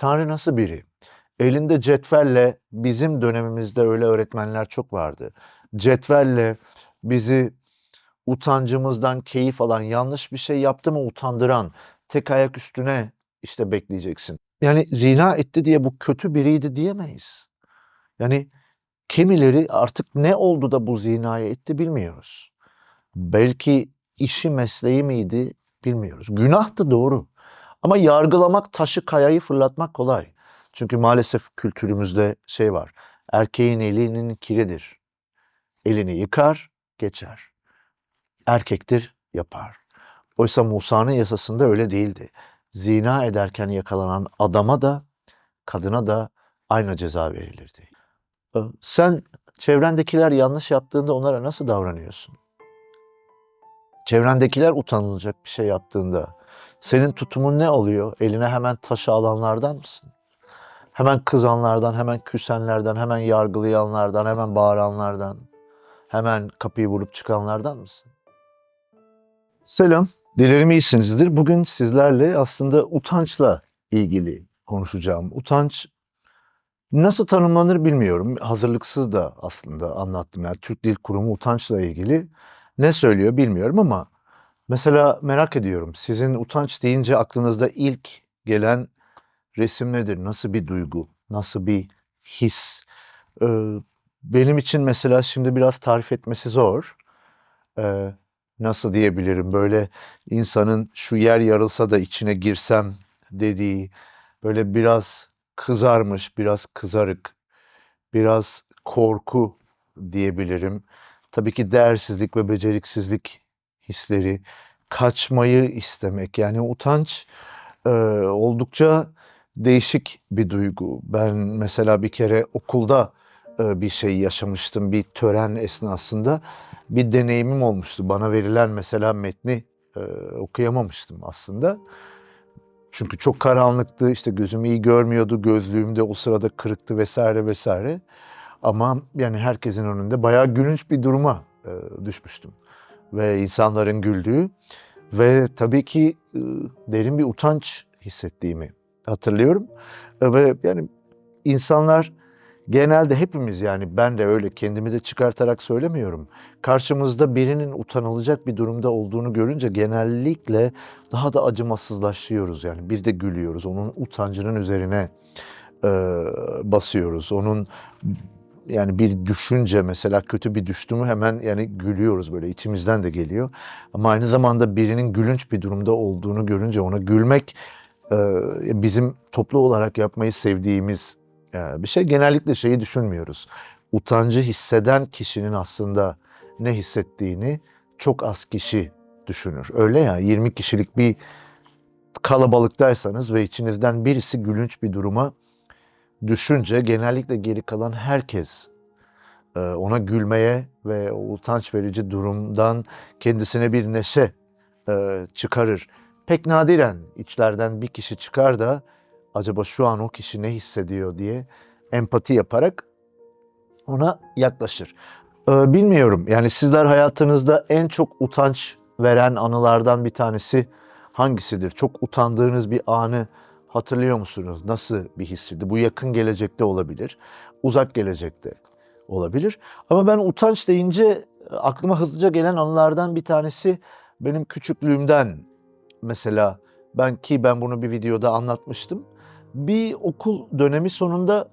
Tanrı nasıl biri? Elinde cetvelle bizim dönemimizde öyle öğretmenler çok vardı. Cetvelle bizi utancımızdan keyif alan, yanlış bir şey yaptı mı utandıran, tek ayak üstüne işte bekleyeceksin. Yani zina etti diye bu kötü biriydi diyemeyiz. Yani kimileri artık ne oldu da bu zinayı etti bilmiyoruz. Belki işi mesleği miydi bilmiyoruz. Günahtı doğru. Ama yargılamak taşı kayayı fırlatmak kolay. Çünkü maalesef kültürümüzde şey var. Erkeğin elinin kiridir. Elini yıkar, geçer. Erkektir, yapar. Oysa Musa'nın yasasında öyle değildi. Zina ederken yakalanan adama da kadına da aynı ceza verilirdi. Ee, Sen çevrendekiler yanlış yaptığında onlara nasıl davranıyorsun? Çevrendekiler utanılacak bir şey yaptığında senin tutumun ne oluyor? Eline hemen taşı alanlardan mısın? Hemen kızanlardan, hemen küsenlerden, hemen yargılayanlardan, hemen bağıranlardan, hemen kapıyı vurup çıkanlardan mısın? Selam, dilerim iyisinizdir. Bugün sizlerle aslında utançla ilgili konuşacağım. Utanç nasıl tanımlanır bilmiyorum. Hazırlıksız da aslında anlattım. Yani Türk Dil Kurumu utançla ilgili ne söylüyor bilmiyorum ama mesela merak ediyorum. Sizin utanç deyince aklınızda ilk gelen resim nedir? Nasıl bir duygu? Nasıl bir his? Ee, benim için mesela şimdi biraz tarif etmesi zor. Ee, nasıl diyebilirim? Böyle insanın şu yer yarılsa da içine girsem dediği, böyle biraz kızarmış, biraz kızarık, biraz korku diyebilirim. Tabii ki değersizlik ve beceriksizlik hisleri, kaçmayı istemek. Yani utanç e, oldukça değişik bir duygu. Ben mesela bir kere okulda e, bir şey yaşamıştım bir tören esnasında. Bir deneyimim olmuştu. Bana verilen mesela metni e, okuyamamıştım aslında. Çünkü çok karanlıktı, işte gözüm iyi görmüyordu, gözlüğüm de o sırada kırıktı vesaire vesaire. Ama yani herkesin önünde bayağı gülünç bir duruma e, düşmüştüm. Ve insanların güldüğü ve tabii ki derin bir utanç hissettiğimi hatırlıyorum. Ve yani insanlar genelde hepimiz yani ben de öyle kendimi de çıkartarak söylemiyorum. Karşımızda birinin utanılacak bir durumda olduğunu görünce genellikle daha da acımasızlaşıyoruz yani. Biz de gülüyoruz. Onun utancının üzerine e, basıyoruz. Onun yani bir düşünce mesela kötü bir düştü mü hemen yani gülüyoruz böyle içimizden de geliyor. Ama aynı zamanda birinin gülünç bir durumda olduğunu görünce ona gülmek e, bizim toplu olarak yapmayı sevdiğimiz e, bir şey. Genellikle şeyi düşünmüyoruz. Utancı hisseden kişinin aslında ne hissettiğini çok az kişi düşünür. Öyle ya 20 kişilik bir kalabalıktaysanız ve içinizden birisi gülünç bir duruma düşünce genellikle geri kalan herkes e, ona gülmeye ve o utanç verici durumdan kendisine bir neşe e, çıkarır. Pek nadiren içlerden bir kişi çıkar da acaba şu an o kişi ne hissediyor diye empati yaparak ona yaklaşır. Ee, bilmiyorum yani sizler hayatınızda en çok utanç veren anılardan bir tanesi hangisidir? Çok utandığınız bir anı hatırlıyor musunuz? Nasıl bir hissiydi? Bu yakın gelecekte olabilir, uzak gelecekte olabilir. Ama ben utanç deyince aklıma hızlıca gelen anılardan bir tanesi benim küçüklüğümden mesela ben ki ben bunu bir videoda anlatmıştım. Bir okul dönemi sonunda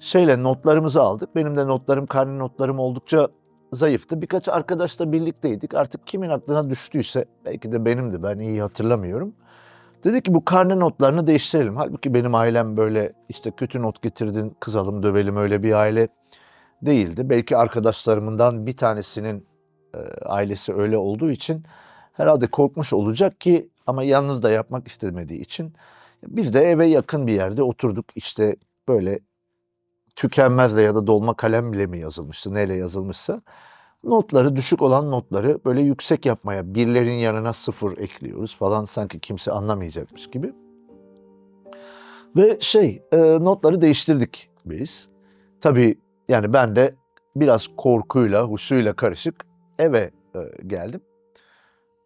şeyle notlarımızı aldık. Benim de notlarım, karne notlarım oldukça zayıftı. Birkaç arkadaşla birlikteydik. Artık kimin aklına düştüyse belki de benimdi. Ben iyi hatırlamıyorum. Dedi ki bu karne notlarını değiştirelim. Halbuki benim ailem böyle işte kötü not getirdin, kızalım, dövelim öyle bir aile değildi. Belki arkadaşlarımdan bir tanesinin e, ailesi öyle olduğu için herhalde korkmuş olacak ki ama yalnız da yapmak istemediği için biz de eve yakın bir yerde oturduk. İşte böyle tükenmezle ya da dolma kalem bile mi yazılmıştı, neyle yazılmışsa notları, düşük olan notları böyle yüksek yapmaya, birlerin yanına sıfır ekliyoruz falan sanki kimse anlamayacakmış gibi. Ve şey, e, notları değiştirdik biz. Tabii yani ben de biraz korkuyla, huşuyla karışık eve e, geldim.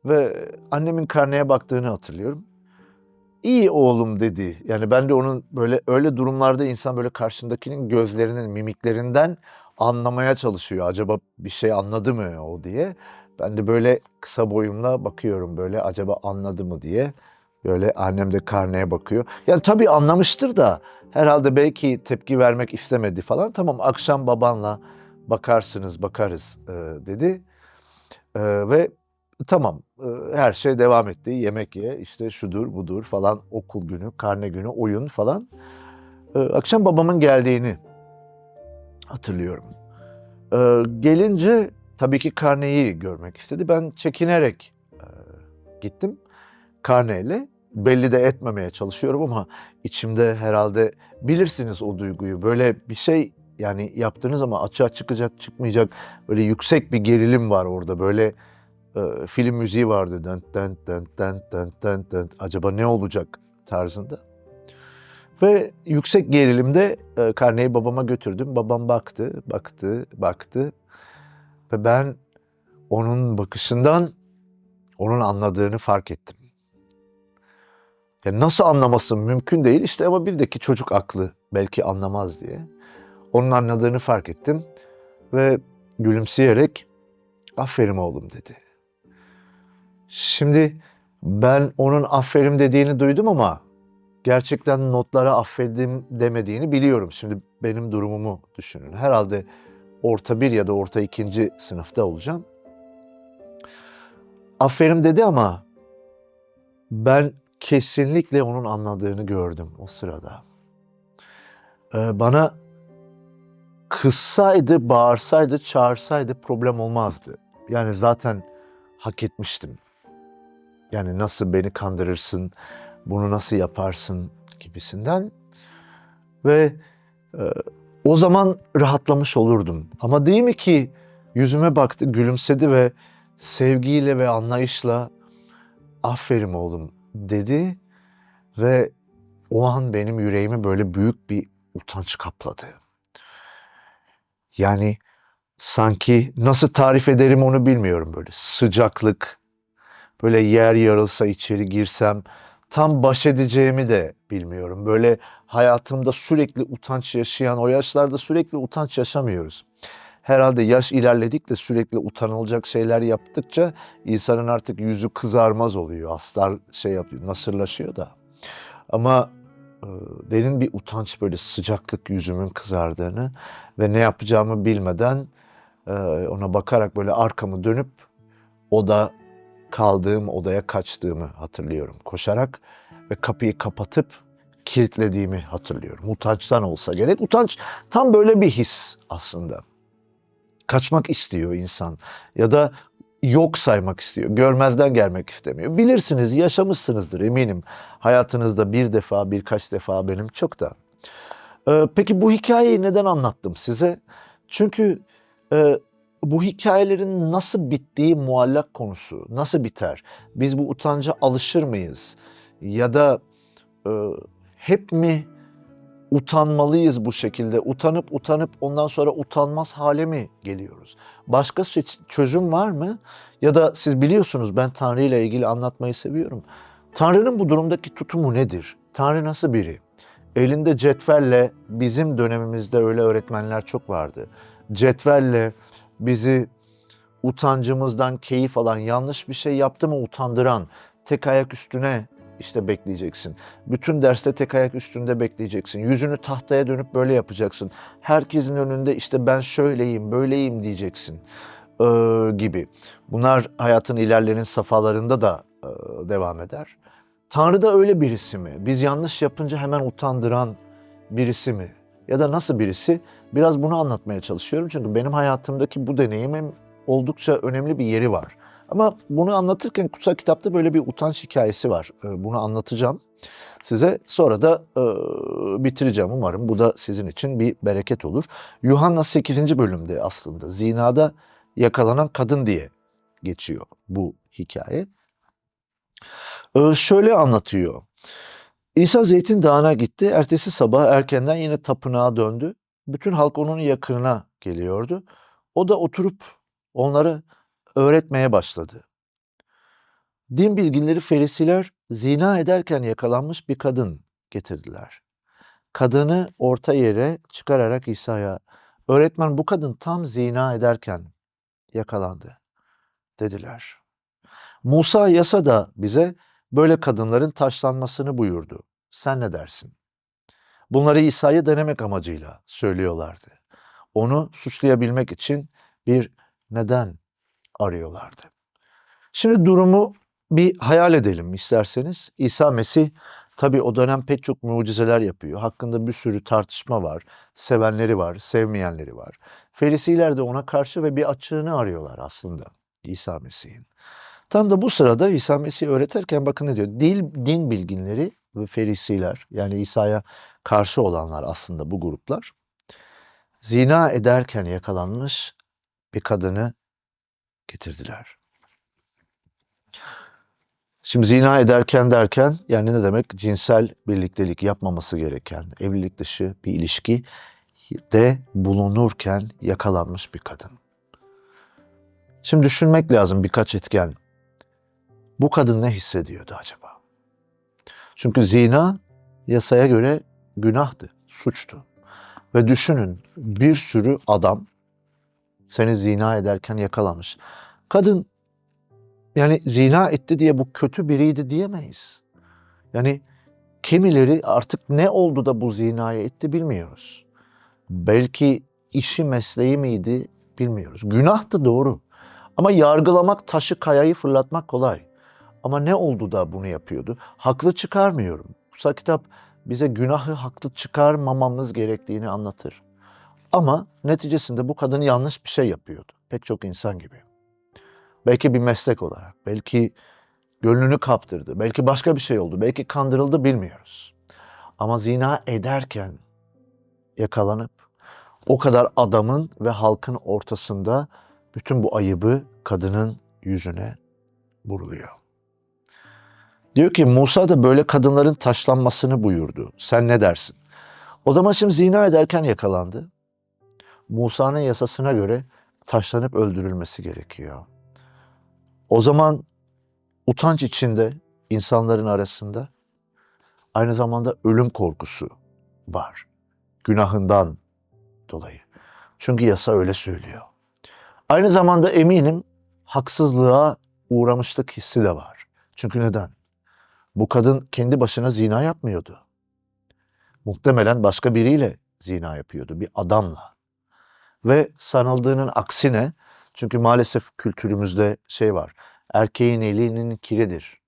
Ve annemin karneye baktığını hatırlıyorum. iyi oğlum dedi. Yani ben de onun böyle öyle durumlarda insan böyle karşındakinin gözlerinin, mimiklerinden anlamaya çalışıyor. Acaba bir şey anladı mı o diye. Ben de böyle kısa boyumla bakıyorum böyle acaba anladı mı diye. Böyle annem de karneye bakıyor. Yani tabii anlamıştır da herhalde belki tepki vermek istemedi falan. Tamam akşam babanla bakarsınız bakarız e, dedi. E, ve tamam e, her şey devam etti. Yemek ye işte şudur budur falan okul günü, karne günü, oyun falan. E, akşam babamın geldiğini hatırlıyorum. E, gelince tabii ki karneyi görmek istedi. Ben çekinerek e, gittim karneyle. Belli de etmemeye çalışıyorum ama içimde herhalde bilirsiniz o duyguyu. Böyle bir şey yani yaptığınız ama açığa çıkacak çıkmayacak böyle yüksek bir gerilim var orada. Böyle e, film müziği vardı. Dın dın dın dın dın dın dın. Acaba ne olacak tarzında. Ve yüksek gerilimde e, karneyi babama götürdüm. Babam baktı, baktı, baktı. Ve ben onun bakışından onun anladığını fark ettim. Ya nasıl anlamasın mümkün değil işte ama bizdeki çocuk aklı belki anlamaz diye. Onun anladığını fark ettim ve gülümseyerek aferin oğlum dedi. Şimdi ben onun aferin dediğini duydum ama gerçekten notlara affedim demediğini biliyorum. Şimdi benim durumumu düşünün. Herhalde orta bir ya da orta ikinci sınıfta olacağım. Aferin dedi ama ben kesinlikle onun anladığını gördüm o sırada. Ee, bana kızsaydı, bağırsaydı, çağırsaydı problem olmazdı. Yani zaten hak etmiştim. Yani nasıl beni kandırırsın, bunu nasıl yaparsın gibisinden. Ve e, o zaman rahatlamış olurdum. Ama değil mi ki yüzüme baktı, gülümsedi ve sevgiyle ve anlayışla aferin oğlum dedi ve o an benim yüreğimi böyle büyük bir utanç kapladı. Yani sanki nasıl tarif ederim onu bilmiyorum böyle sıcaklık, böyle yer yarılsa içeri girsem tam baş edeceğimi de bilmiyorum. Böyle hayatımda sürekli utanç yaşayan, o yaşlarda sürekli utanç yaşamıyoruz. Herhalde yaş ilerledikçe sürekli utanılacak şeyler yaptıkça insanın artık yüzü kızarmaz oluyor. Aslar şey yapıyor, nasırlaşıyor da. Ama e, derin bir utanç böyle sıcaklık yüzümün kızardığını ve ne yapacağımı bilmeden e, ona bakarak böyle arkamı dönüp oda kaldığım odaya kaçtığımı hatırlıyorum koşarak ve kapıyı kapatıp kilitlediğimi hatırlıyorum. Utançtan olsa gerek. Utanç tam böyle bir his aslında. Kaçmak istiyor insan ya da yok saymak istiyor. Görmezden gelmek istemiyor. Bilirsiniz, yaşamışsınızdır eminim. Hayatınızda bir defa, birkaç defa benim çok da. Ee, peki bu hikayeyi neden anlattım size? Çünkü e, bu hikayelerin nasıl bittiği muallak konusu. Nasıl biter? Biz bu utanca alışır mıyız? Ya da e, hep mi utanmalıyız bu şekilde? Utanıp utanıp ondan sonra utanmaz hale mi geliyoruz? Başka çözüm var mı? Ya da siz biliyorsunuz ben Tanrı ile ilgili anlatmayı seviyorum. Tanrı'nın bu durumdaki tutumu nedir? Tanrı nasıl biri? Elinde cetvelle bizim dönemimizde öyle öğretmenler çok vardı. Cetvelle bizi utancımızdan keyif alan, yanlış bir şey yaptı mı utandıran, tek ayak üstüne işte bekleyeceksin. Bütün derste tek ayak üstünde bekleyeceksin. Yüzünü tahtaya dönüp böyle yapacaksın. Herkesin önünde işte ben şöyleyim, böyleyim diyeceksin ee, gibi. Bunlar hayatın ilerlerin safhalarında da e, devam eder. Tanrı da öyle birisi mi? Biz yanlış yapınca hemen utandıran birisi mi? Ya da nasıl birisi? Biraz bunu anlatmaya çalışıyorum. Çünkü benim hayatımdaki bu deneyimin oldukça önemli bir yeri var. Ama bunu anlatırken kutsal kitapta böyle bir utanç hikayesi var. Ee, Bunu anlatacağım size. Sonra da e, bitireceğim umarım. Bu da sizin için bir bereket olur. Yuhanna 8. bölümde aslında zinada yakalanan kadın diye geçiyor bu hikaye. Ee, şöyle anlatıyor. İsa Zeytin Dağı'na gitti. Ertesi sabah erkenden yine tapınağa döndü. Bütün halk onun yakınına geliyordu. O da oturup onları öğretmeye başladı. Din bilginleri Ferisiler zina ederken yakalanmış bir kadın getirdiler. Kadını orta yere çıkararak İsa'ya öğretmen bu kadın tam zina ederken yakalandı dediler. Musa yasada bize böyle kadınların taşlanmasını buyurdu. Sen ne dersin? Bunları İsa'yı denemek amacıyla söylüyorlardı. Onu suçlayabilmek için bir neden arıyorlardı. Şimdi durumu bir hayal edelim isterseniz. İsa Mesih tabi o dönem pek çok mucizeler yapıyor. Hakkında bir sürü tartışma var. Sevenleri var, sevmeyenleri var. Ferisiler de ona karşı ve bir açığını arıyorlar aslında İsa Mesih'in. Tam da bu sırada İsa Mesih öğretirken bakın ne diyor? Dil, din bilginleri ve ferisiler yani İsa'ya karşı olanlar aslında bu gruplar zina ederken yakalanmış bir kadını getirdiler. Şimdi zina ederken derken yani ne demek? Cinsel birliktelik yapmaması gereken evlilik dışı bir ilişki de bulunurken yakalanmış bir kadın. Şimdi düşünmek lazım birkaç etken. Bu kadın ne hissediyordu acaba? Çünkü zina yasaya göre günahtı, suçtu. Ve düşünün bir sürü adam seni zina ederken yakalamış. Kadın yani zina etti diye bu kötü biriydi diyemeyiz. Yani kimileri artık ne oldu da bu zinayı etti bilmiyoruz. Belki işi mesleği miydi bilmiyoruz. Günahtı doğru. Ama yargılamak taşı kayayı fırlatmak kolay. Ama ne oldu da bunu yapıyordu? Haklı çıkarmıyorum. Kutsal kitap bize günahı haklı çıkarmamamız gerektiğini anlatır. Ama neticesinde bu kadın yanlış bir şey yapıyordu. Pek çok insan gibi. Belki bir meslek olarak, belki gönlünü kaptırdı, belki başka bir şey oldu, belki kandırıldı bilmiyoruz. Ama zina ederken yakalanıp o kadar adamın ve halkın ortasında bütün bu ayıbı kadının yüzüne vuruluyor. Diyor ki Musa da böyle kadınların taşlanmasını buyurdu. Sen ne dersin? O zaman şimdi zina ederken yakalandı. Musa'nın yasasına göre taşlanıp öldürülmesi gerekiyor. O zaman utanç içinde insanların arasında aynı zamanda ölüm korkusu var. Günahından dolayı. Çünkü yasa öyle söylüyor. Aynı zamanda eminim haksızlığa uğramışlık hissi de var. Çünkü neden? Bu kadın kendi başına zina yapmıyordu. Muhtemelen başka biriyle zina yapıyordu, bir adamla. Ve sanıldığının aksine, çünkü maalesef kültürümüzde şey var, erkeğin elinin kiridir.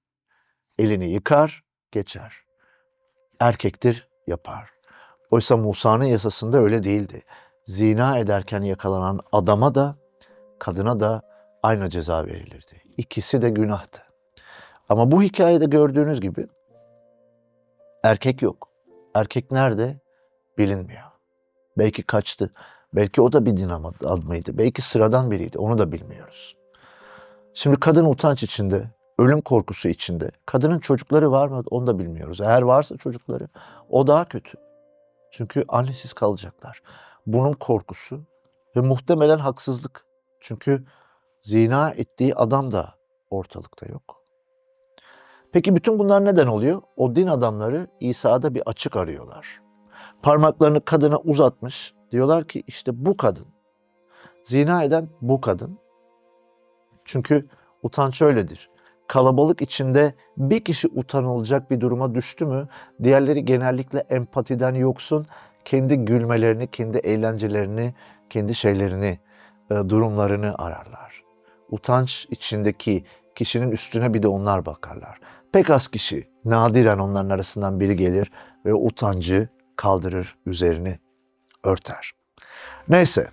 Elini yıkar, geçer. Erkektir, yapar. Oysa Musa'nın yasasında öyle değildi. Zina ederken yakalanan adama da, kadına da aynı ceza verilirdi. İkisi de günahtı. Ama bu hikayede gördüğünüz gibi erkek yok. Erkek nerede? Bilinmiyor. Belki kaçtı. Belki o da bir din adamıydı. Belki sıradan biriydi. Onu da bilmiyoruz. Şimdi kadın utanç içinde, ölüm korkusu içinde. Kadının çocukları var mı? Onu da bilmiyoruz. Eğer varsa çocukları o daha kötü. Çünkü annesiz kalacaklar. Bunun korkusu ve muhtemelen haksızlık. Çünkü zina ettiği adam da ortalıkta yok. Peki bütün bunlar neden oluyor? O din adamları İsa'da bir açık arıyorlar. Parmaklarını kadına uzatmış. Diyorlar ki işte bu kadın. Zina eden bu kadın. Çünkü utanç öyledir. Kalabalık içinde bir kişi utanılacak bir duruma düştü mü diğerleri genellikle empatiden yoksun kendi gülmelerini, kendi eğlencelerini, kendi şeylerini, e, durumlarını ararlar. Utanç içindeki kişinin üstüne bir de onlar bakarlar. Pek az kişi, nadiren onların arasından biri gelir ve utancı kaldırır, üzerini örter. Neyse,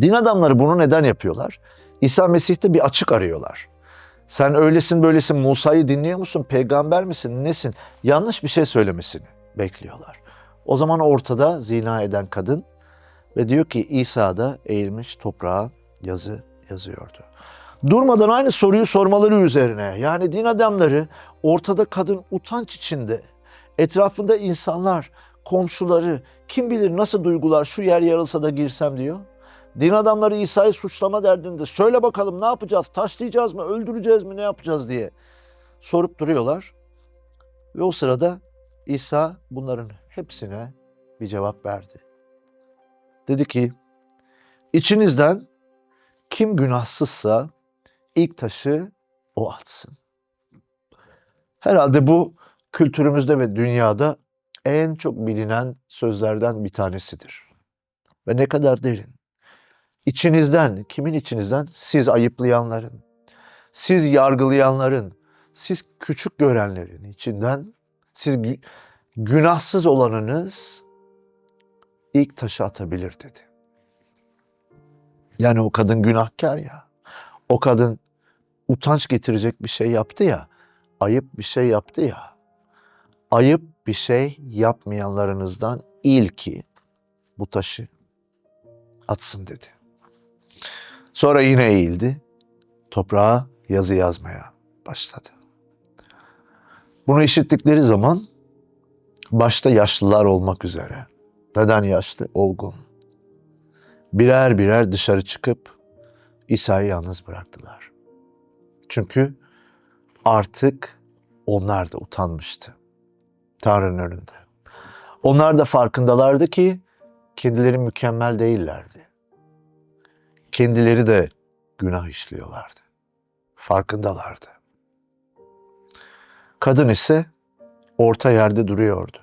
din adamları bunu neden yapıyorlar? İsa Mesih'te bir açık arıyorlar. Sen öylesin böylesin Musa'yı dinliyor musun? Peygamber misin? Nesin? Yanlış bir şey söylemesini bekliyorlar. O zaman ortada zina eden kadın ve diyor ki İsa da eğilmiş toprağa yazı yazıyordu. Durmadan aynı soruyu sormaları üzerine yani din adamları ortada kadın utanç içinde. Etrafında insanlar, komşuları, kim bilir nasıl duygular şu yer yarılsa da girsem diyor. Din adamları İsa'yı suçlama derdinde. Söyle bakalım ne yapacağız? Taşlayacağız mı? Öldüreceğiz mi? Ne yapacağız diye sorup duruyorlar. Ve o sırada İsa bunların hepsine bir cevap verdi. Dedi ki, içinizden kim günahsızsa ilk taşı o atsın. Herhalde bu kültürümüzde ve dünyada en çok bilinen sözlerden bir tanesidir. Ve ne kadar derin. İçinizden, kimin içinizden? Siz ayıplayanların, siz yargılayanların, siz küçük görenlerin içinden, siz gü- günahsız olanınız ilk taşı atabilir dedi. Yani o kadın günahkar ya. O kadın utanç getirecek bir şey yaptı ya. Ayıp bir şey yaptı ya. Ayıp bir şey yapmayanlarınızdan ilki bu taşı atsın dedi. Sonra yine eğildi. Toprağa yazı yazmaya başladı. Bunu işittikleri zaman başta yaşlılar olmak üzere. Neden yaşlı? Olgun. Birer birer dışarı çıkıp İsa'yı yalnız bıraktılar. Çünkü artık onlar da utanmıştı. Tanrı'nın önünde. Onlar da farkındalardı ki kendileri mükemmel değillerdi. Kendileri de günah işliyorlardı. Farkındalardı. Kadın ise orta yerde duruyordu.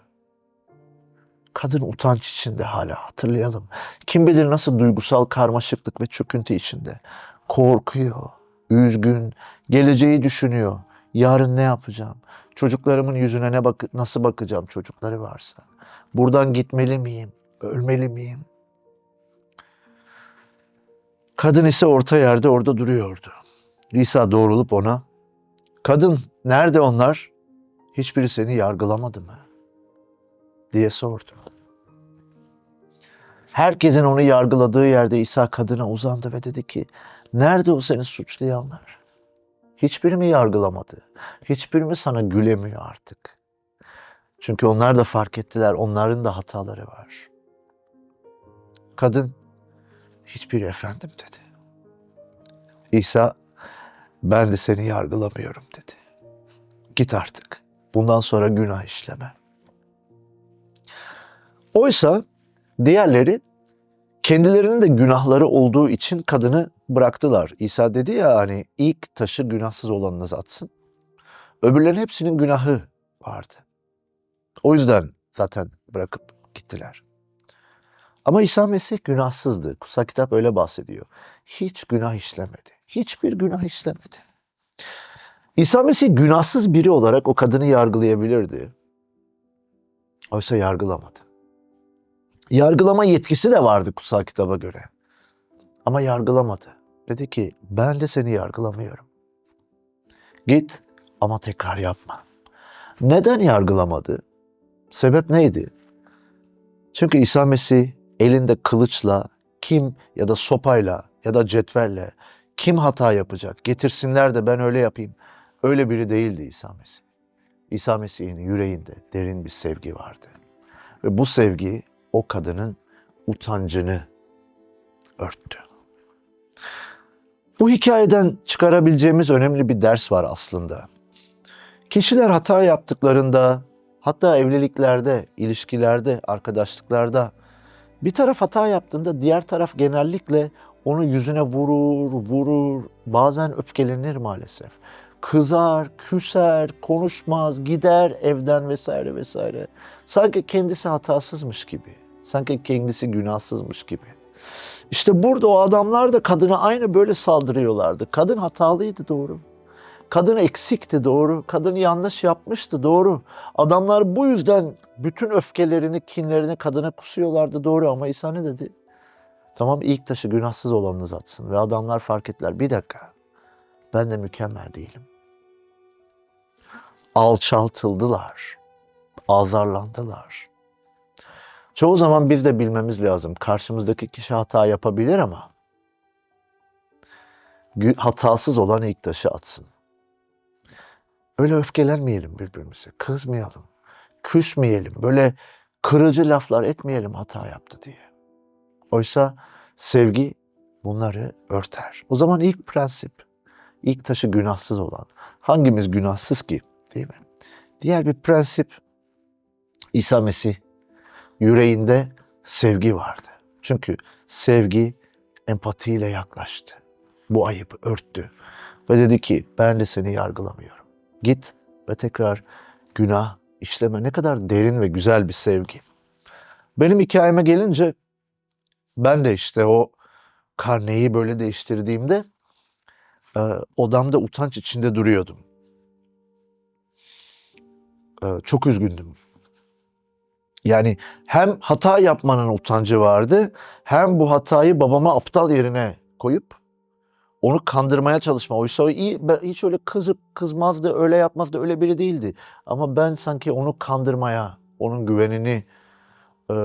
Kadın utanç içinde hala hatırlayalım. Kim bilir nasıl duygusal karmaşıklık ve çöküntü içinde. Korkuyor, üzgün, geleceği düşünüyor. Yarın ne yapacağım? Çocuklarımın yüzüne ne bak nasıl bakacağım çocukları varsa? Buradan gitmeli miyim? Ölmeli miyim? Kadın ise orta yerde orada duruyordu. İsa doğrulup ona, kadın nerede onlar? Hiçbiri seni yargılamadı mı? Diye sordu. Herkesin onu yargıladığı yerde İsa kadına uzandı ve dedi ki, nerede o seni suçlayanlar? Hiçbiri mi yargılamadı? Hiçbiri mi sana gülemiyor artık? Çünkü onlar da fark ettiler, onların da hataları var. Kadın, hiçbir efendim dedi. İsa, ben de seni yargılamıyorum dedi. Git artık. Bundan sonra günah işleme. Oysa diğerleri kendilerinin de günahları olduğu için kadını bıraktılar. İsa dedi ya hani ilk taşı günahsız olanınız atsın. Öbürlerin hepsinin günahı vardı. O yüzden zaten bırakıp gittiler. Ama İsa Mesih günahsızdı. Kutsal kitap öyle bahsediyor. Hiç günah işlemedi. Hiçbir günah işlemedi. İsa Mesih günahsız biri olarak o kadını yargılayabilirdi. Oysa yargılamadı. Yargılama yetkisi de vardı kutsal kitaba göre. Ama yargılamadı. Dedi ki ben de seni yargılamıyorum. Git ama tekrar yapma. Neden yargılamadı? Sebep neydi? Çünkü İsa Mesih elinde kılıçla kim ya da sopayla ya da cetvelle kim hata yapacak? Getirsinler de ben öyle yapayım. Öyle biri değildi İsa Mesih. İsa Mesih'in yüreğinde derin bir sevgi vardı. Ve bu sevgi o kadının utancını örttü. Bu hikayeden çıkarabileceğimiz önemli bir ders var aslında. Kişiler hata yaptıklarında, hatta evliliklerde, ilişkilerde, arkadaşlıklarda bir taraf hata yaptığında diğer taraf genellikle onu yüzüne vurur, vurur, bazen öfkelenir maalesef. Kızar, küser, konuşmaz, gider evden vesaire vesaire. Sanki kendisi hatasızmış gibi. Sanki kendisi günahsızmış gibi. İşte burada o adamlar da kadına aynı böyle saldırıyorlardı. Kadın hatalıydı doğru. Kadın eksikti doğru. Kadın yanlış yapmıştı doğru. Adamlar bu yüzden bütün öfkelerini, kinlerini kadına kusuyorlardı doğru. Ama İsa ne dedi? Tamam ilk taşı günahsız olanınız atsın. Ve adamlar fark ettiler. Bir dakika. Ben de mükemmel değilim. Alçaltıldılar. Azarlandılar. Çoğu zaman biz de bilmemiz lazım. Karşımızdaki kişi hata yapabilir ama hatasız olan ilk taşı atsın. Öyle öfkelenmeyelim birbirimize. Kızmayalım. Küsmeyelim. Böyle kırıcı laflar etmeyelim hata yaptı diye. Oysa sevgi bunları örter. O zaman ilk prensip, ilk taşı günahsız olan. Hangimiz günahsız ki? Değil mi? Diğer bir prensip İsa Mesih yüreğinde sevgi vardı. Çünkü sevgi empatiyle yaklaştı. Bu ayıbı örttü. Ve dedi ki ben de seni yargılamıyorum. Git ve tekrar günah işleme. Ne kadar derin ve güzel bir sevgi. Benim hikayeme gelince ben de işte o karneyi böyle değiştirdiğimde e, odamda utanç içinde duruyordum. E, çok üzgündüm. Yani hem hata yapmanın utancı vardı, hem bu hatayı babama aptal yerine koyup onu kandırmaya çalışma. Oysa o iyi, ben hiç öyle kızıp kızmazdı, öyle yapmazdı, öyle biri değildi. Ama ben sanki onu kandırmaya, onun güvenini e,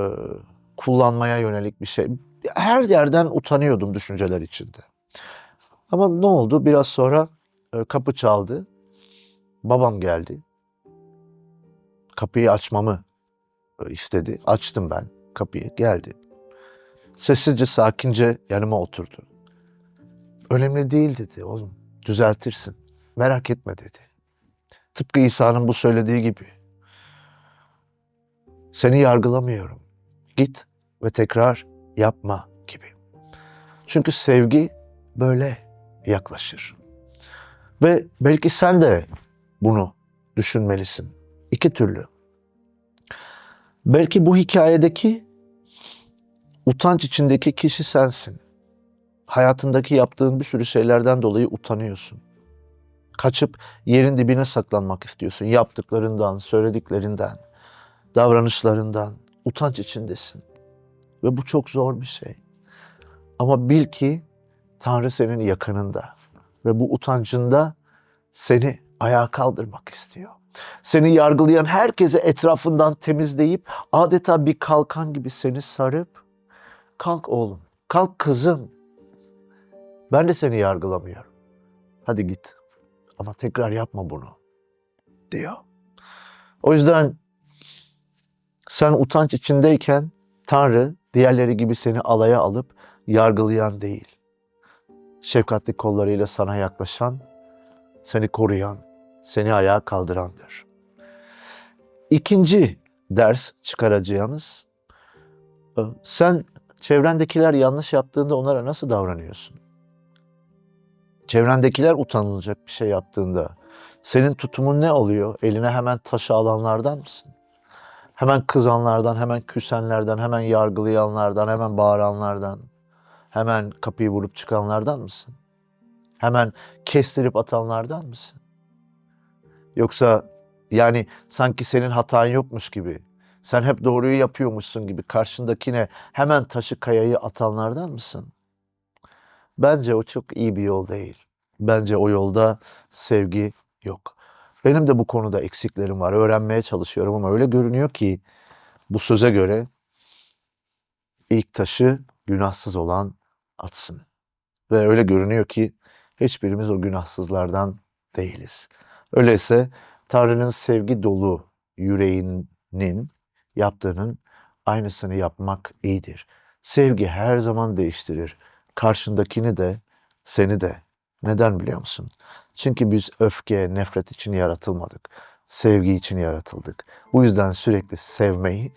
kullanmaya yönelik bir şey. Her yerden utanıyordum düşünceler içinde. Ama ne oldu? Biraz sonra e, kapı çaldı. Babam geldi. Kapıyı açmamı e, istedi. Açtım ben kapıyı. Geldi. Sessizce, sakince yanıma oturdu. Önemli değil dedi oğlum. Düzeltirsin. Merak etme dedi. Tıpkı İsa'nın bu söylediği gibi. Seni yargılamıyorum. Git ve tekrar yapma gibi. Çünkü sevgi böyle yaklaşır. Ve belki sen de bunu düşünmelisin. İki türlü. Belki bu hikayedeki utanç içindeki kişi sensin. Hayatındaki yaptığın bir sürü şeylerden dolayı utanıyorsun. Kaçıp yerin dibine saklanmak istiyorsun. Yaptıklarından, söylediklerinden, davranışlarından utanç içindesin. Ve bu çok zor bir şey. Ama bil ki Tanrı senin yakınında ve bu utancında seni ayağa kaldırmak istiyor. Seni yargılayan herkese etrafından temizleyip adeta bir kalkan gibi seni sarıp kalk oğlum, kalk kızım. Ben de seni yargılamıyorum. Hadi git ama tekrar yapma bunu diyor. O yüzden sen utanç içindeyken Tanrı diğerleri gibi seni alaya alıp yargılayan değil. Şefkatli kollarıyla sana yaklaşan, seni koruyan, seni ayağa kaldırandır. İkinci ders çıkaracağımız, e, sen çevrendekiler yanlış yaptığında onlara nasıl davranıyorsun? Çevrendekiler utanılacak bir şey yaptığında senin tutumun ne oluyor? Eline hemen taşı alanlardan mısın? Hemen kızanlardan, hemen küsenlerden, hemen yargılayanlardan, hemen bağıranlardan, hemen kapıyı vurup çıkanlardan mısın? Hemen kestirip atanlardan mısın? Yoksa yani sanki senin hatan yokmuş gibi, sen hep doğruyu yapıyormuşsun gibi karşındakine hemen taşı kayayı atanlardan mısın? Bence o çok iyi bir yol değil. Bence o yolda sevgi yok. Benim de bu konuda eksiklerim var. Öğrenmeye çalışıyorum ama öyle görünüyor ki bu söze göre ilk taşı günahsız olan atsın. Ve öyle görünüyor ki hiçbirimiz o günahsızlardan değiliz. Öyleyse Tanrı'nın sevgi dolu yüreğinin yaptığının aynısını yapmak iyidir. Sevgi her zaman değiştirir. Karşındakini de seni de. Neden biliyor musun? Çünkü biz öfke, nefret için yaratılmadık. Sevgi için yaratıldık. Bu yüzden sürekli sevmeyi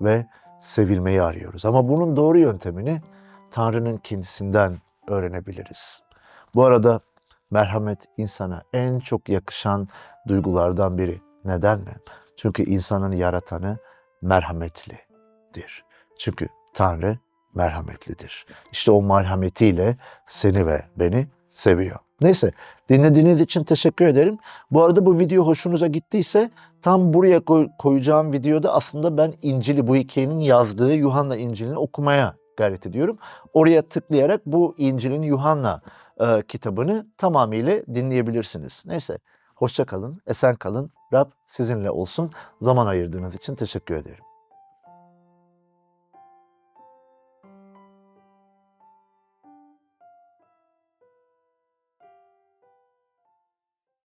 ve sevilmeyi arıyoruz. Ama bunun doğru yöntemini Tanrı'nın kendisinden öğrenebiliriz. Bu arada merhamet insana en çok yakışan duygulardan biri. Neden mi? Çünkü insanın yaratanı merhametlidir. Çünkü Tanrı merhametlidir. İşte o merhametiyle seni ve beni seviyor. Neyse dinlediğiniz için teşekkür ederim. Bu arada bu video hoşunuza gittiyse tam buraya koy- koyacağım videoda aslında ben İncil'i bu hikayenin yazdığı Yuhanna İncil'ini okumaya gayret ediyorum. Oraya tıklayarak bu İncil'in Yuhanna e, kitabını tamamıyla dinleyebilirsiniz. Neyse hoşça kalın, esen kalın. Rab sizinle olsun. Zaman ayırdığınız için teşekkür ederim.